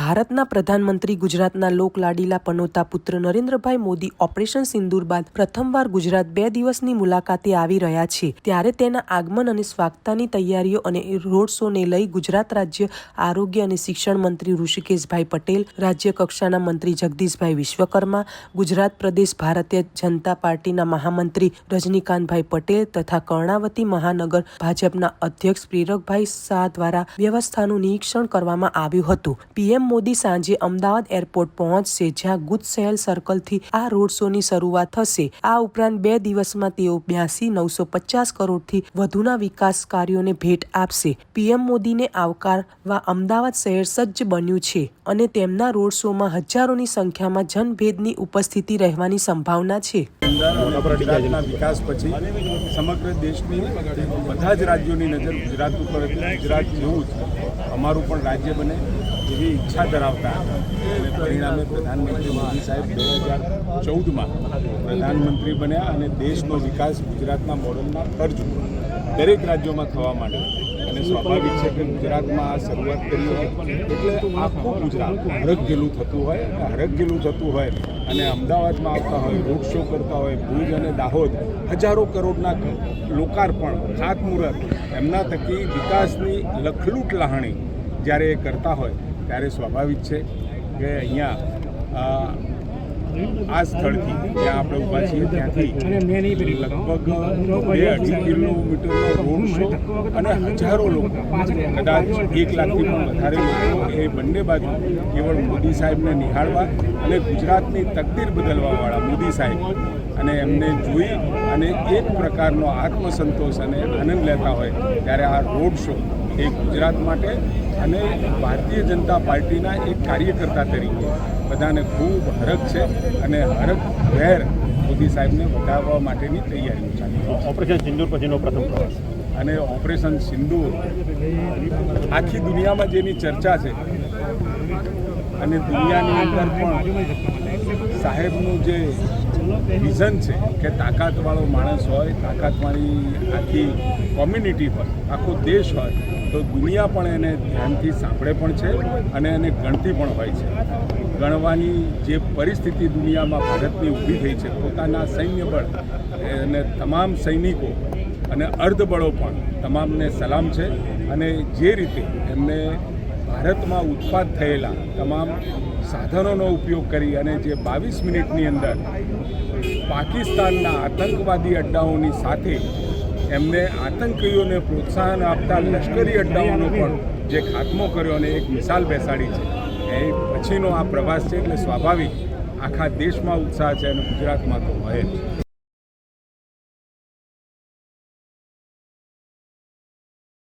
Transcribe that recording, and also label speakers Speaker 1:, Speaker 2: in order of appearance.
Speaker 1: ભારતના પ્રધાનમંત્રી ગુજરાતના લોકલાડીલા પનોતા પુત્ર નરેન્દ્રભાઈ મોદી ઓપરેશન સિંદૂર બાદ પ્રથમવાર ગુજરાત બે દિવસની મુલાકાતે આવી રહ્યા છે. ત્યારે તેના આગમન અને સ્વાગતાની તૈયારીઓ અને રોડ શોને લઈ ગુજરાત રાજ્ય આરોગ્ય અને શિક્ષણ મંત્રી ઋષિકેશભાઈ પટેલ રાજ્ય કક્ષાના મંત્રી જગદીશભાઈ વિશ્વકર્મા, ગુજરાત પ્રદેશ ભારતીય જનતા પાર્ટીના મહામંત્રી રજનીકાંતભાઈ પટેલ તથા કર્ણાવતી મહાનગર ભાજપના અધ્યક્ષ પ્રેરકભાઈ શાહ દ્વારા વ્યવસ્થાનું નિરીક્ષણ કરવામાં આવ્યું હતું. પીએમ મોદી સાંજે અમદાવાદ એરપોર્ટ પહોંચશે, જ્યાં ગુજસહેલ સર્કલથી આ રોડ શોની શરૂઆત થશે. આ ઉપરાંત બે દિવસમાં તેઓ બ્યાસી, નવસો પચાસ કરોડથી વધુના વિકાસ કાર્યોને ભેટ આપશે. પીએમ મોદીને આવકારવા અમદાવાદ શહેર સજ્જ બન્યું છે અને તેમના રોડ શોમાં હજારોની સંખ્યામાં જનભેદની ઉપસ્થિતિ રહેવાની સંભાવના છે.
Speaker 2: વિકાસ પછી સમગ્ર દેશની બધા જ રાજ્યોની નજર ગુજરાત ઉપર ગુજરાત જેવું અમારું પણ રાજ્ય બને. એવી ઈચ્છા ધરાવતા અને પરિણામે પ્રધાનમંત્રી મોદી સાહેબ બે હજાર ચૌદમાં પ્રધાનમંત્રી બન્યા અને દેશનો વિકાસ ગુજરાતના મોડલના તર્જ દરેક રાજ્યોમાં થવા માંડ્યો. અને સ્વાભાવિક છે કે ગુજરાતમાં આ શરૂઆત કરી હોય એટલે આખું ગુજરાત હરખઘેલું થતું હોય અને હરખઘેલું થતું હોય અને અમદાવાદમાં આવતા હોય, રોડ શો કરતા હોય, ભુજ અને દાહોદ, હજારો કરોડના લોકાર્પણ, ખાતમુહૂર્ત, એમના થકી વિકાસની લખલૂટ લહાણી જ્યારે એ કરતા હોય ત્યારે સ્વાભાવિક છે કે અહીંયા આ સ્થળથી જ્યાં આપણે ઊભા છીએ. ત્યાંથી લગભગ બે અઢી કિલોમીટરનો રોડ શો અને હજારો લોકો. કદાચ એક લાખથી પણ વધારે લોકો એ બંને બાજુ કેવળ મોદી સાહેબને નિહાળવા અને ગુજરાતની તકદીર બદલવાવાળા મોદી સાહેબ અને એમને જોઈ અને એક પ્રકારનો આત્મસંતોષ અને આનંદ લેતા હોય ત્યારે આ રોડ શો એ ગુજરાત માટે અને ભારતીય જનતા પાર્ટીના એક કાર્યકર્તા તરીકે બધાને ખૂબ હરખ છે. અને હર વેર મોદી સાહેબને બતાવવા માટેની તૈયારીઓ ચાલી
Speaker 3: ઓપરેશન સિંદૂર પછીનો પ્રથમ પ્રવાસ.
Speaker 2: અને ઓપરેશન સિંદૂર આખી દુનિયામાં જેની ચર્ચા છે અને દુનિયાની અંદર પણ સાહેબનું જે વિઝન છે કે તાકાતવાળો માણસ હોય, તાકાતવાળી આખી કોમ્યુનિટી હોય, આખો દેશ હોય, તો દુનિયા પણ એને ધ્યાનથી સાંભળે પણ છે અને એને ગણતી પણ હોય છે. ગણવાની જે પરિસ્થિતિ દુનિયામાં ભારતની ઊભી થઈ છે, પોતાના સૈન્ય બળ અને તમામ સૈનિકો અને અર્ધબળો પણ તમામને સલામ છે અને જે રીતે એમને ભારતમાં ઉત્પાદ થયેલા તમામ સાધનોનો ઉપયોગ કરી અને જે બાવીસ મિનિટની અંદર પાકિસ્તાનના આતંકવાદી અડ્ડાઓની સાથે એમને આતંકીઓને પ્રોત્સાહન આપતા લશ્કરી અડ્ડાઓનો પણ જે ખાત્મો કર્યો અને એક મિસાલ બેસાડી છે. એ પછીનો આ પ્રવાસ છે એટલે સ્વાભાવિક આખા દેશમાં ઉત્સાહ છે અને ગુજરાતમાં તો હોય જ.